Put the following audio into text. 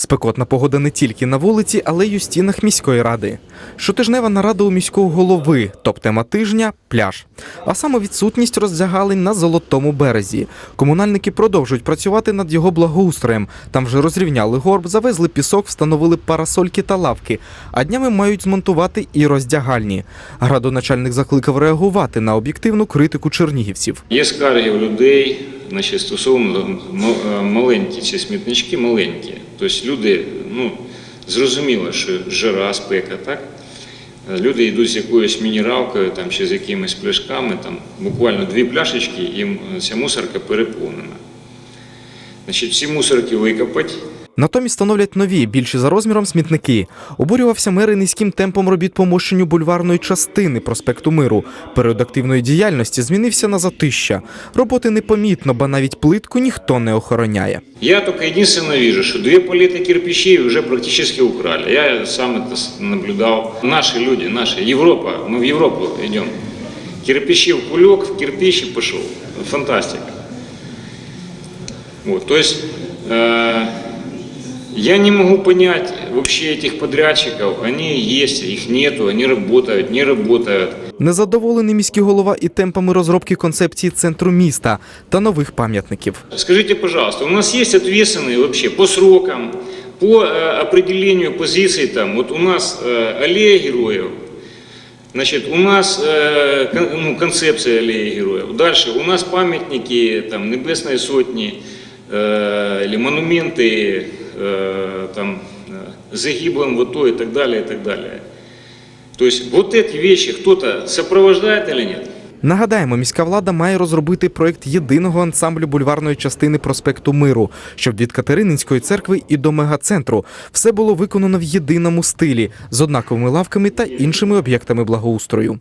Спекотна погода не тільки на вулиці, але й у стінах міської ради. Щотижнева нарада у міського голови, топ-тема тижня пляж. А саме відсутність роздягалень на золотому березі. Комунальники продовжують працювати над його благоустроєм. Там вже розрівняли горб, завезли пісок, встановили парасольки та лавки. А днями мають змонтувати і роздягальні. Градоначальник закликав реагувати на об'єктивну критику чернігівців. Є скарги людей значить, стосовно е, маленькі ці смітнички маленькі. Тобто люди, ну, зрозуміло, що жара, спека, так? Е, Люди йдуть з якоюсь мінералкою там, чи з якимись пляшками, там, буквально дві пляшечки, і ця мусорка переповнена. Значить, ці мусорки викопати, Натомість становлять нові, більші за розміром смітники. Обурювався мер і низьким темпом робіт по мощенню бульварної частини проспекту Миру. Період активної діяльності змінився на затища. Роботи непомітно, ба навіть плитку ніхто не охороняє. Я только единственное вижу, что две палеты кирпичей уже практически украли. Я сам это с- наблюдал. Наши люди, наши, Европа, мы в Европу идем. Кирпичи в кулек, в кирпич и пошел. Фантастика. Вот, то есть э, я не могу понять вообще этих подрядчиков. Они есть, их нету, они работают, не работают. Незадоволений міський голова і темпами розробки концепції центру міста та нових пам'ятників. Скажите, пожалуйста, у нас есть ответственные вообще по срокам, по э, определению позиций там. Вот у нас э, аллея героев, значит, у нас э, кон- ну, концепция аллеи героев. Дальше у нас памятники там Небесной Сотни э, или монументы э, там э, загиблым вот то и так далее, и так далее. То есть вот эти вещи кто-то сопровождает или нет? Нагадаємо, міська влада має розробити проект єдиного ансамблю бульварної частини проспекту Миру, щоб від Катерининської церкви і до мегацентру все було виконано в єдиному стилі з однаковими лавками та іншими об'єктами благоустрою.